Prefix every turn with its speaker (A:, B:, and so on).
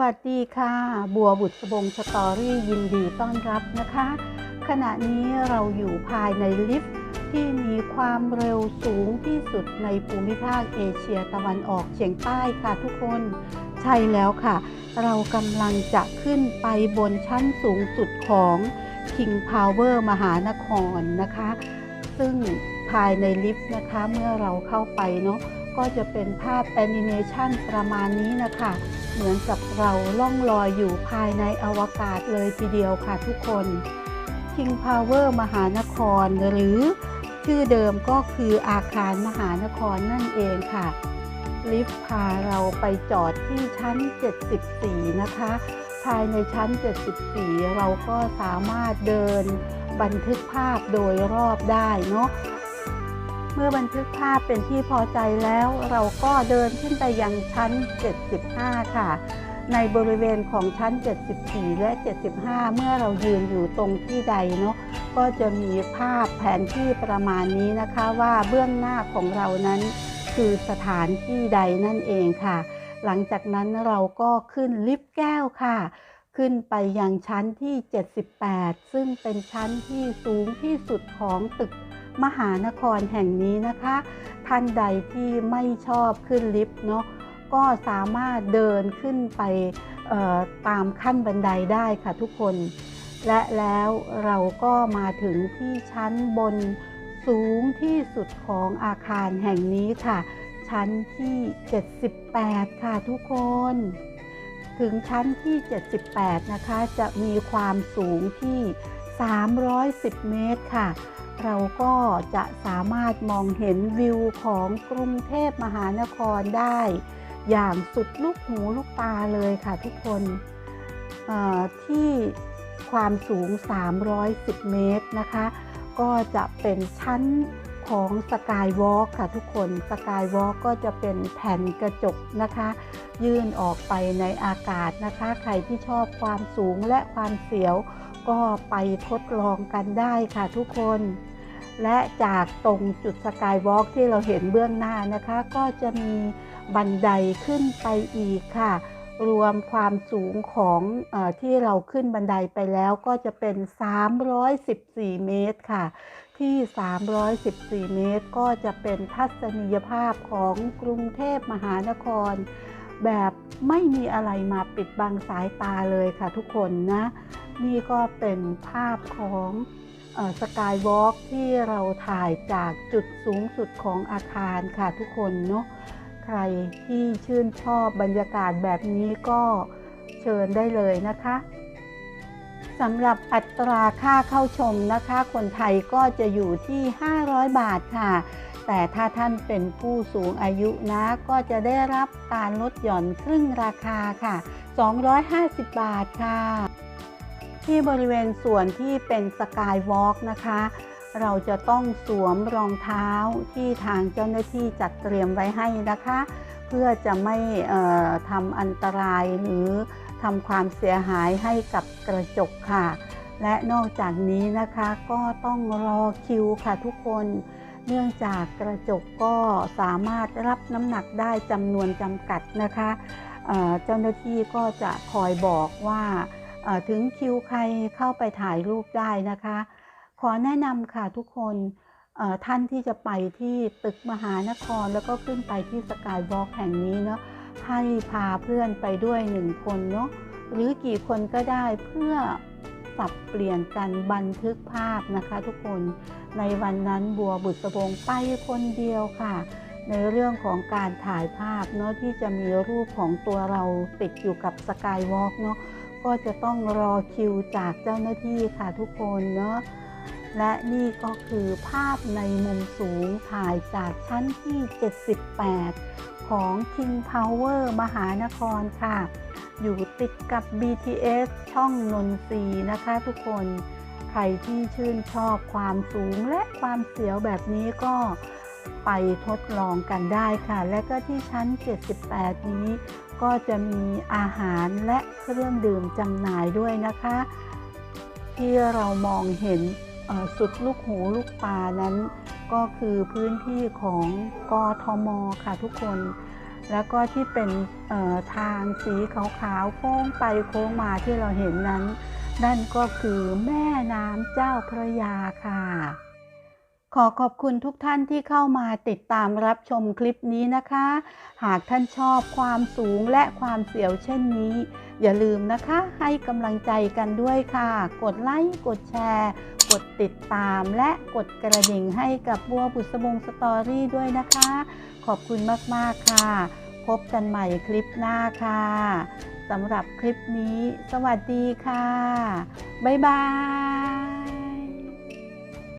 A: วัสดีค่ะ บัวบุตรบงสตอรี่ยินดีต้อนรับนะคะ ขณะนี้เราอยู่ภายในลิฟต์ที่มีความเร็วสูงที่สุดในภูมิภาคเอเชียตะวันออกเฉียงใต้ค่ะทุกคน ใช่แล้วค่ะ เรากำลังจะขึ้นไปบนชั้นสูงสุดของ King Power มหานครนะคะ ซึ่งภายในลิฟต์นะคะเมื่อเราเข้าไปเนาะ ก็จะเป็นภาพแอนิเมชันประมาณนี้นะคะ เหมือนกับเราล่องลอยอยู่ภายในอวกาศเลยทีเดียวค่ะทุกคน King Power มหานครหรือชื่อเดิมก็คืออาคารมหานครนั่นเองค่ะ ลิฟต์พาเราไปจอดที่ชั้น 74 นะคะ ภายในชั้น 74 เราก็สามารถเดินบันทึกภาพโดยรอบได้เนาะ มื่อบันทึกภาพเป็นที่พอใจแล้ว เราก็เดินขึ้นไปยังชั้น 75 ค่ะ ในบริเวณของชั้น 74 และ 75 เมื่อเรายืนอยู่ตรงที่ใดเนาะก็จะมีภาพแผนที่ประมาณนี้นะคะว่าเบื้องหน้าของเรานั้นคือสถานที่ใดนั่นเองค่ะ หลังจากนั้นเราก็ขึ้นลิฟต์แก้วค่ะ ขึ้นไปยังชั้นที่ 78 ซึ่งเป็นชั้นที่สูงที่สุดของตึก มหานครแห่งนี้นะคะ ท่านใดที่ไม่ชอบขึ้นลิฟต์เนาะก็สามารถเดินขึ้นไปตามขั้นบันไดได้ค่ะทุกคน และแล้วเราก็มาถึงที่ชั้นบนสูงที่สุดของอาคารแห่งนี้ค่ะ ชั้นที่ 78 ค่ะทุกคน ถึงชั้นที่ 78 นะคะ จะมีความสูงที่ 310 เมตรค่ะ เราก็จะสามารถมองเห็นวิวของกรุงเทพมหานครได้ อย่างสุดลูกหูลูกตาเลยค่ะทุกคนที่ความสูง 310 เมตรนะคะ ก็จะเป็นชั้นของสกายวอล์กค่ะทุกคนสกายวอล์กก็จะเป็นแผ่นกระจกนะคะ ยื่นออกไปในอากาศนะคะ ใครที่ชอบความสูงและความเสียว ก็ไปทดลองกันได้ค่ะทุกคน และจากตรงจุดสกายวอล์กที่เราเห็นเบื้องหน้านะคะ ก็จะมีบันไดขึ้นไปอีกค่ะ รวมความสูงของอที่เราขึ้นบันไดไปแล้วก็จะเป็น 314 เมตรค่ะ ที่ 314 เมตร ก็จะเป็นทัศนียภาพของกรุงเทพมหานคร แบบไม่มีอะไรมาปิดบังสายตาเลยค่ะทุกคนนะ นี่ก็เป็นภาพของ สกายวอล์กที่เราถ่ายจากจุดสูงสุดของอาคารค่ะทุกคนเนาะใครที่ชื่นชอบบรรยากาศแบบนี้ก็เชิญได้เลยนะคะสำหรับอัตราค่าเข้าชมนะคะ คนไทยก็จะอยู่ที่ 500 บาทค่ะ แต่ถ้าท่านเป็นผู้สูงอายุนะ ก็จะได้รับการลดหย่อนครึ่งราคาค่ะ 250 บาทค่ะ ที่บริเวณส่วนที่เป็นสกายวอล์กนะคะ เราจะต้องสวมรองเท้าที่ทางเจ้าหน้าที่จัดเตรียมไว้ให้นะคะ เพื่อจะไม่ทำอันตรายหรือทำความเสียหายให้กับกระจกค่ะ และนอกจากนี้นะคะก็ต้องรอคิวค่ะทุกคน เนื่องจากกระจกก็สามารถรับน้ำหนักได้จำนวนจำกัดนะคะเจ้าหน้าที่ก็จะคอยบอกว่า ถึงคิวใครเข้าไปถ่ายรูปได้นะคะ ขอแนะนำค่ะทุกคนท่านที่จะไปที่ตึกมหานครแล้วก็ขึ้นไปที่สกายวอล์กแห่งนี้เนาะให้พาเพื่อนไปด้วยหนึ่งคนเนาะหรือกี่คนก็ได้เพื่อสับเปลี่ยนกันบันทึกภาพนะคะ ทุกคนในวันนั้นบัวบุษบงไปคนเดียวค่ะ ในเรื่องของการถ่ายภาพเนาะที่จะมีรูปของตัวเราติดอยู่กับสกายวอล์กเนาะ ก็จะต้องรอคิวจากเจ้าหน้าที่ค่ะทุกคนเนาะและนี่ก็คือภาพในมุมสูงถ่ายจากชั้นที่ 78 ของ King Power มหานครค่ะ อยู่ติดกับ BTS ช่องนนทรีนะคะทุกคน ใครที่ชื่นชอบความสูงและความเสียวแบบนี้ก็ ไปทดลองกันได้ค่ะ และก็ที่ชั้น 78 นี้ ก็จะมีอาหารและเครื่องดื่มจำหน่ายด้วยนะคะ ที่เรามองเห็นสุดลูกหูลูกตานั้น ก็คือพื้นที่ของกทมค่ะทุกคน แล้วก็ที่เป็นทางสีขาวๆโค้งไปโค้งมาที่เราเห็นนั้น นั่นก็คือแม่น้ำเจ้าพระยาค่ะ ขอขอบคุณทุกท่านที่เข้ามาติดตามรับชมคลิปนี้นะคะ หากท่านชอบความสูงและความเสียวเช่นนี้ อย่าลืมนะคะให้กำลังใจกันด้วยค่ะ กดไลค์กดแชร์ กดติดตามและกดกระดิ่งให้กับบัวบุษบงสตอรี่ด้วยนะคะ ขอบคุณมากๆค่ะ พบกันใหม่คลิปหน้าค่ะสำหรับคลิปนี้ สวัสดีค่ะ บ๊ายบาย